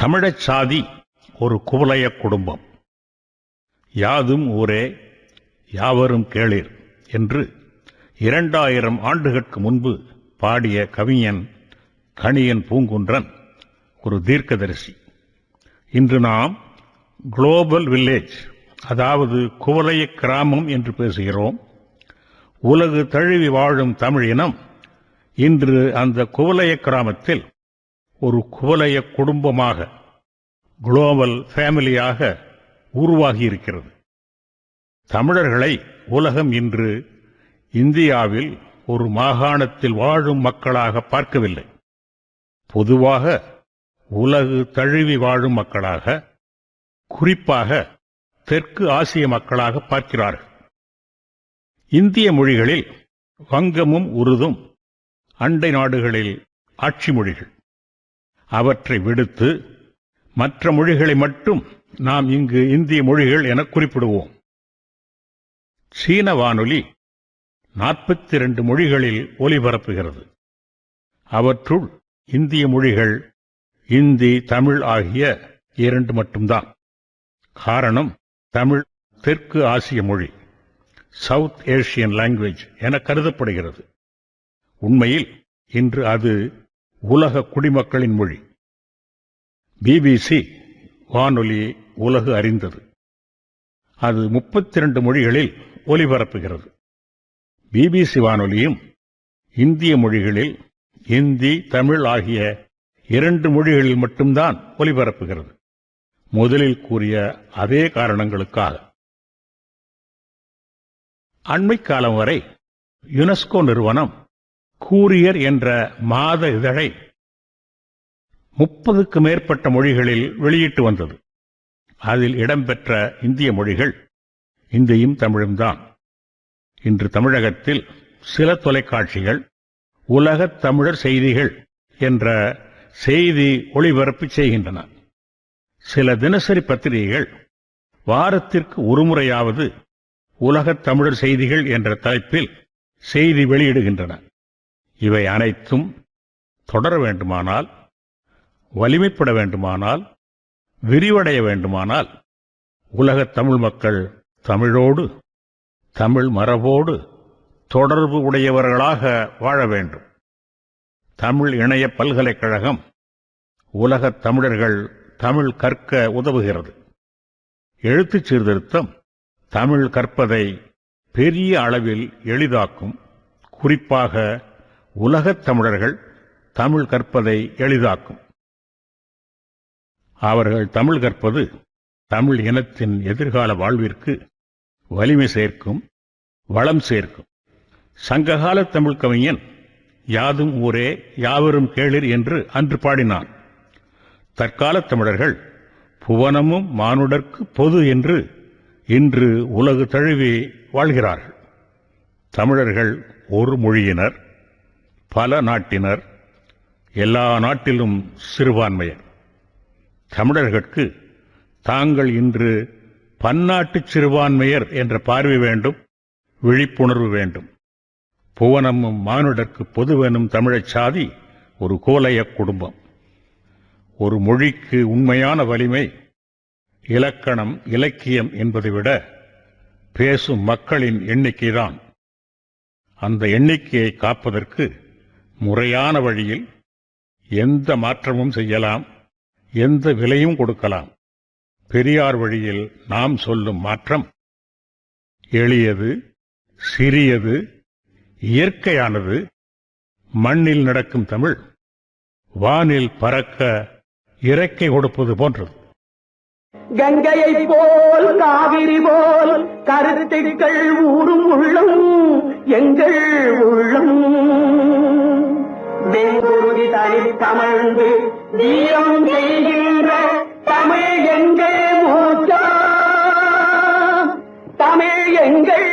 தமிழச் சாதி ஒரு குவலய குடும்பம். யாதும் ஊரே யாவரும் கேளீர் என்று இரண்டாயிரம் ஆண்டுகளுக்கு முன்பு பாடிய கவிஞன் கணியன் பூங்குன்றன் ஒரு தீர்க்கதரிசி. இன்று நாம் குளோபல் வில்லேஜ் அதாவது குவலைய கிராமம் என்று பேசுகிறோம். உலகு தழுவி வாழும் தமிழ் இனம் இன்று அந்த குவலைய கிராமத்தில் ஒரு குவலய குடும்பமாக குளோபல் ஃபேமிலியாக உருவாகி இருக்கிறது தமிழர்களை உலகம் இன்று இந்தியாவில் ஒரு மாகாணத்தில் வாழும் மக்களாக பார்க்கவில்லை. பொதுவாக உலகு தழுவி வாழும் மக்களாக குறிப்பாக தெற்கு ஆசிய மக்களாக பார்க்கிறார்கள். இந்திய மொழிகளில் வங்கமும் உருதும் அண்டை நாடுகளில் ஆட்சி மொழிகள். அவற்றை விடுத்து மற்ற மொழிகளை மட்டும் நாம் இங்கு இந்திய மொழிகள் என குறிப்பிடுவோம். சீன வானொலி நாற்பத்தி இரண்டு மொழிகளில் ஒலிபரப்புகிறது. அவற்றுள் இந்திய மொழிகள் இந்தி தமிழ் ஆகிய இரண்டு மட்டும்தான். காரணம் தமிழ் தெற்கு ஆசிய மொழி சவுத் ஏஷியன் லாங்குவேஜ் என கருதப்படுகிறது. உண்மையில் இன்று அது உலக குடிமக்களின் மொழி. பிபிசி வானொலி உலகு அறிந்தது. அது முப்பத்தி இரண்டு மொழிகளில் ஒலிபரப்புகிறது. பிபிசி வானொலியும் இந்திய மொழிகளில் இந்தி தமிழ் ஆகிய இரண்டு மொழிகளில் மட்டும்தான் ஒலிபரப்புகிறது. முதலில் கூறிய அதே காரணங்களுக்காக. அண்மை காலம் வரை யுனெஸ்கோ நிறுவனம் கூரியர் என்ற மாத இதழை முப்பதுக்கு மேற்பட்ட மொழிகளில் வெளியிட்டு வந்தது. அதில் இடம்பெற்ற இந்திய மொழிகள் இந்தியும் தமிழும் தான். இன்று தமிழகத்தில் சில தொலைக்காட்சிகள் உலகத் தமிழர் செய்திகள் என்ற செய்தி ஒளிபரப்பு செய்கின்றன. சில தினசரி பத்திரிகைகள் வாரத்திற்கு ஒருமுறையாவது உலகத் தமிழர் செய்திகள் என்ற தலைப்பில் செய்தி வெளியிடுகின்றன. இவை அனைத்தும் தொடர வேண்டுமானால் வலிமைப்பட வேண்டுமானால் விரிவடைய வேண்டுமானால் உலகத் தமிழ் மக்கள் தமிழோடு தமிழ் மரபோடு தொடர்பு உடையவர்களாக வாழ வேண்டும். தமிழ் இணைய பல்கலைக்கழகம் உலகத் தமிழர்கள் தமிழ் கற்க உதவுகிறது. எழுத்துச் சீர்திருத்தம் தமிழ் கற்பதை பெரிய அளவில் எளிதாக்கும். குறிப்பாக உலகத் தமிழர்கள் தமிழ் கற்பதை எளிதாக்கும். அவர்கள் தமிழ் கற்பது தமிழ் இனத்தின் எதிர்கால வாழ்விற்கு வலிமை சேர்க்கும் வளம் சேர்க்கும். சங்ககால தமிழ் கவிஞன் யாதும் ஊரே யாவரும் கேளிர் என்று அன்று பாடினான். தற்கால தமிழர்கள் புவனமும் மானுடர்க்கு பொது என்று இன்று உலகு தழுவி வாழ்கிறார்கள். தமிழர்கள் ஒரு மொழியினர் பல நாட்டினர் எல்லா நாட்டிலும் சிறுபான்மையர். தமிழர்களுக்கு தாங்கள் இன்று பன்னாட்டு சிறுபான்மையர் என்ற பார்வை வேண்டும் விழிப்புணர்வு வேண்டும். புவனமும் மானுடற்கு பொதுவெனும் தமிழச் சாதி ஒரு கோலைய குடும்பம். ஒரு மொழிக்கு உண்மையான வலிமை இலக்கணம் இலக்கியம் என்பதை விட பேசும் மக்களின் எண்ணிக்கைதான். அந்த எண்ணிக்கையை காப்பதற்கு முறையான வழியில் எந்த மாற்றமும் செய்யலாம். எந்த விலையும் கொடுக்கலாம். பெரியார் வழியில் நாம் சொல்லும் மாற்றம். எளியது சிறியது இயற்கையானது. மண்ணில் நடக்கும் தமிழ். வானில் பறக்க இறக்கை கொடுப்பது போன்றது. கங்கையை போல் காவிரி போல் கருத்துக்கள் ஊரும் உள்ளம் எங்கள் உள்ளம். வெண்குருதி தனி தமிழ்ந்து தீயம் செய்கின்ற தமிழ் எங்கள் மூச்சா? தமிழ் எங்கள்